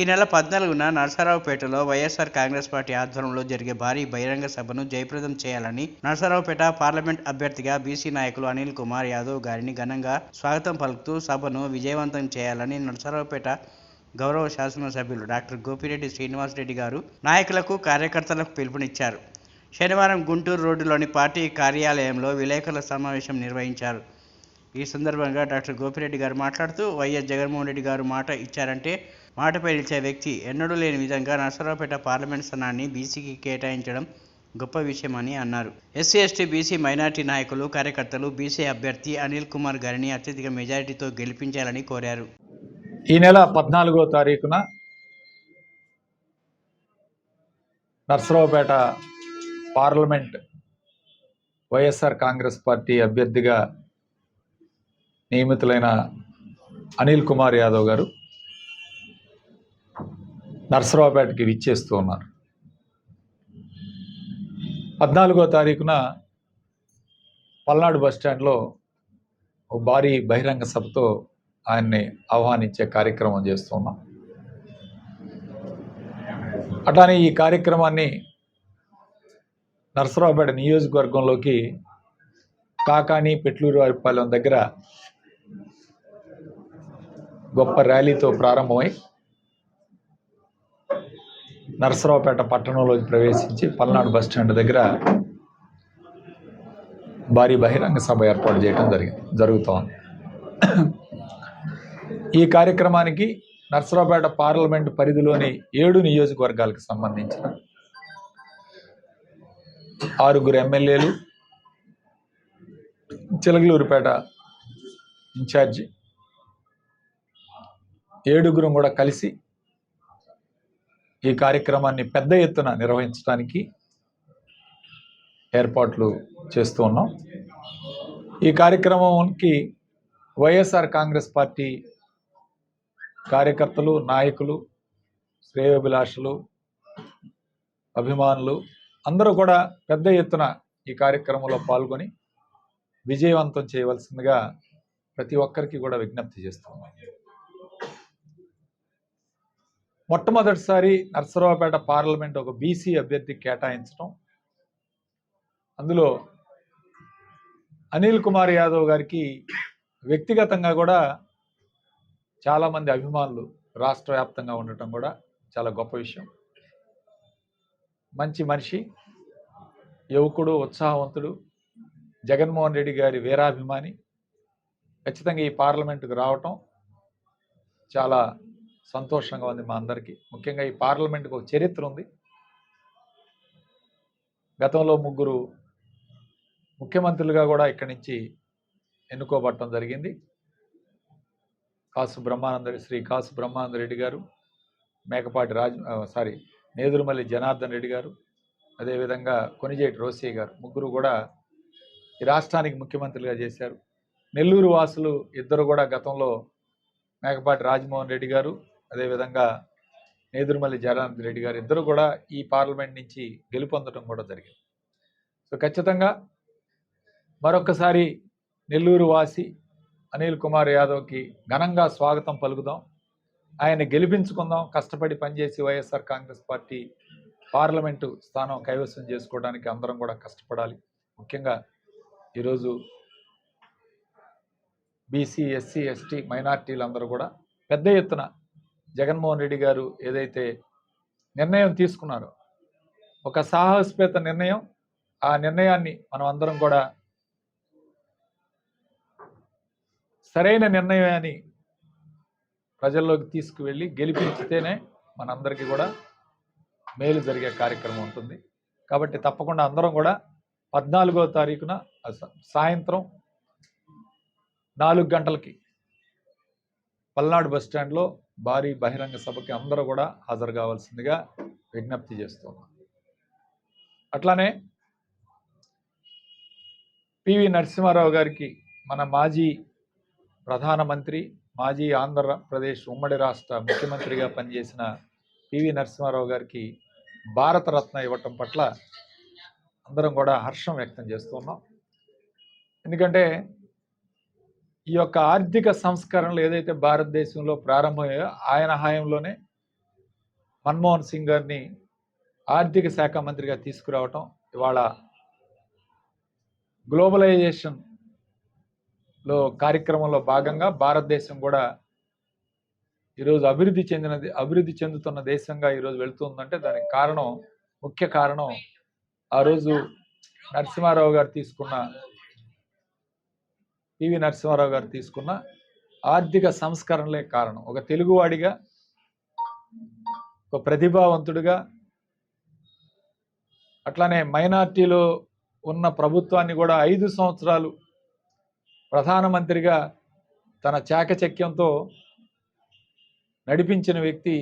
ఈ నెల పద్నాలుగున నరసరావుపేటలో వైఎస్ఆర్ కాంగ్రెస్ పార్టీ ఆధ్వర్యంలో జరిగే భారీ బహిరంగ సభను జయప్రదం చేయాలని నరసరావుపేట పార్లమెంట్ అభ్యర్థిగా బీసీ నాయకులు అనిల్ కుమార్ యాదవ్ గారిని ఘనంగా స్వాగతం పలుకుతూ సభను విజయవంతం చేయాలని నరసరావుపేట గౌరవ శాసనసభ్యులు డాక్టర్ గోపిరెడ్డి శ్రీనివాసరెడ్డి గారు నాయకులకు కార్యకర్తలకు పిలుపునిచ్చారు. శనివారం గుంటూరు రోడ్డులోని పార్టీ కార్యాలయంలో విలేకరుల సమావేశం నిర్వహించారు. ఈ సందర్భంగా డాక్టర్ గోపిరెడ్డి గారు మాట్లాడుతూ వైఎస్ జగన్మోహన్ రెడ్డి గారు మాట ఇచ్చారంటే మాట పేల్చే వ్యక్తి ఎన్నడూ లేని విధంగా నరసరావుపేట పార్లమెంట్ స్థానాన్ని బీసీకి కేటాయించడం గొప్ప విషయమని అన్నారు. ఎస్సీ ఎస్టీ బీసీ మైనార్టీ నాయకులు కార్యకర్తలు బీసీ అభ్యర్థి అనిల్ కుమార్ గారిని అత్యధిక మెజారిటీతో గెలిపించాలని కోరారు. ఈ నెల పద్నాలుగో తారీఖున Narasaraopet parliament YSR Congress party అభ్యర్థిగా నియమితులైన అనిల్ కుమార్ యాదవ్ గారు నర్సరావుపేటకి విచ్చేస్తూ ఉన్నారు. పద్నాలుగో తారీఖున పల్నాడు బస్టాండ్లో ఓ భారీ బహిరంగ సభతో ఆయన్ని ఆహ్వానించే కార్యక్రమం చేస్తున్నాం అట్లానే ఈ కార్యక్రమాన్ని నర్సరావుపేట నియోజకవర్గంలోకి కాకాని పెట్లూరు వారిపాలెం దగ్గర గొప్ప ర్యాలీతో ప్రారంభమై నరసరావుపేట పట్టణంలోకి ప్రవేశించి పల్నాడు బస్టాండ్ దగ్గర భారీ బహిరంగ సభ ఏర్పాటు చేయడం జరిగింది జరుగుతోంది ఈ కార్యక్రమానికి నర్సరావుపేట పార్లమెంట్ పరిధిలోని ఏడు నియోజకవర్గాలకు సంబంధించిన ఆరుగురు ఎమ్మెల్యేలు చిలకలూరుపేట ఇన్ఛార్జి ఏడుగురం కూడా కలిసి ఈ కార్యక్రమాన్ని పెద్ద ఎత్తున నిర్వహించడానికి ఏర్పాట్లు చేస్తూ ఉన్నాం. ఈ కార్యక్రమంకి వైఎస్ఆర్ కాంగ్రెస్ పార్టీ కార్యకర్తలు నాయకులు శ్రేయోభిలాషులు అభిమానులు అందరూ కూడా పెద్ద ఎత్తున ఈ కార్యక్రమంలో పాల్గొని విజయవంతం చేయవలసిందిగా ప్రతి ఒక్కరికి కూడా విజ్ఞప్తి చేస్తున్నాం మొట్టమొదటిసారి నర్సరావుపేట పార్లమెంట్ ఒక బీసీ అభ్యర్థి కేటాయించడం. అందులో అనిల్ కుమార్ యాదవ్ గారికి వ్యక్తిగతంగా కూడా చాలామంది అభిమానులు రాష్ట్ర వ్యాప్తంగా ఉండటం కూడా చాలా గొప్ప విషయం. మంచి మనిషి యువకుడు ఉత్సాహవంతుడు జగన్మోహన్ రెడ్డి గారి వీరాభిమాని. ఖచ్చితంగా ఈ పార్లమెంటుకు రావటం చాలా సంతోషంగా ఉంది మా అందరికీ. ముఖ్యంగా ఈ పార్లమెంట్కి ఒక చరిత్ర ఉంది. గతంలో ముగ్గురు ముఖ్యమంత్రులుగా కూడా ఇక్కడి నుంచి ఎన్నుకోబట్టడం జరిగింది. కాసు బ్రహ్మానంద శ్రీ కాసు బ్రహ్మానంద రెడ్డి గారు మేకపాటి రాజ్ సారీ నేదురుమల్లి జనార్దన్ రెడ్డి గారు అదేవిధంగా కొనిజేటి రోసయ్య గారు ముగ్గురు కూడా ఈ రాష్ట్రానికి ముఖ్యమంత్రులుగా చేశారు. నెల్లూరు వాసులు ఇద్దరు కూడా గతంలో మేకపాటి రాజమోహన్ రెడ్డి గారు అదేవిధంగా నేదురుమల్లి జనార్దన్ రెడ్డి గారు ఇద్దరు కూడా ఈ పార్లమెంట్ నుంచి గెలుపొందడం కూడా జరిగింది. సో ఖచ్చితంగా మరొకసారి నెల్లూరు వాసి అనిల్ కుమార్ యాదవ్కి ఘనంగా స్వాగతం పలుకుదాం. ఆయన గెలిపించుకుందాం కష్టపడి పనిచేసి వైఎస్ఆర్ కాంగ్రెస్ పార్టీ పార్లమెంటు స్థానం కైవసం చేసుకోవడానికి అందరం కూడా కష్టపడాలి. ముఖ్యంగా ఈరోజు బీసీ ఎస్సీ ఎస్టీ మైనార్టీలు అందరూ కూడా పెద్ద ఎత్తున జగన్మోహన్ రెడ్డి గారు ఏదైతే నిర్ణయం తీసుకున్నారో ఒక సాహసపేత నిర్ణయం ఆ నిర్ణయాన్ని మనం అందరం కూడా సరైన నిర్ణయాన్ని ప్రజల్లోకి తీసుకువెళ్ళి గెలిపించితేనే మనందరికీ కూడా మేలు జరిగే కార్యక్రమం ఉంటుంది. కాబట్టి తప్పకుండా అందరం కూడా పద్నాలుగో తారీఖున సాయంత్రం నాలుగు గంటలకి పల్నాడు బస్ స్టాండ్లో భారీ బహిరంగ సభకి అందరూ కూడా హాజరు కావాల్సిందిగా విజ్ఞప్తి చేస్తున్నాం. అట్లానే పివి నరసింహారావు గారికి మన మాజీ ప్రధానమంత్రి మాజీ ఆంధ్రప్రదేశ్ ఉమ్మడి రాష్ట్ర ముఖ్యమంత్రిగా పనిచేసిన పివి నరసింహారావు గారికి భారతరత్న ఇవ్వటం పట్ల అందరం కూడా హర్షం వ్యక్తం చేస్తున్నాం. ఎందుకంటే ఈ యొక్క ఆర్థిక సంస్కరణలు ఏదైతే భారతదేశంలో ప్రారంభమయ్యాయో ఆయన హయాంలోనే మన్మోహన్ సింగ్ గారిని ఆర్థిక శాఖ మంత్రిగా తీసుకురావటం ఇవాళ గ్లోబలైజేషన్లో కార్యక్రమంలో భాగంగా భారతదేశం కూడా ఈరోజు అభివృద్ధి చెందినది అభివృద్ధి చెందుతున్న దేశంగా ఈరోజు వెళుతుందంటే దానికి కారణం ముఖ్య కారణం ఆ రోజు నరసింహారావు గారు తీసుకున్న పివి నరసింహారావు గారు తీసుకున్న ఆర్థిక సంస్కరణలే కారణం. ఒక తెలుగువాడిగా ఒక ప్రతిభావంతుడిగా అట్లానే మైనార్టీలో ఉన్న ప్రభుత్వాన్ని కూడా ఐదు సంవత్సరాలు ప్రధానమంత్రిగా తన చాకచక్యంతో నడిపించిన వ్యక్తి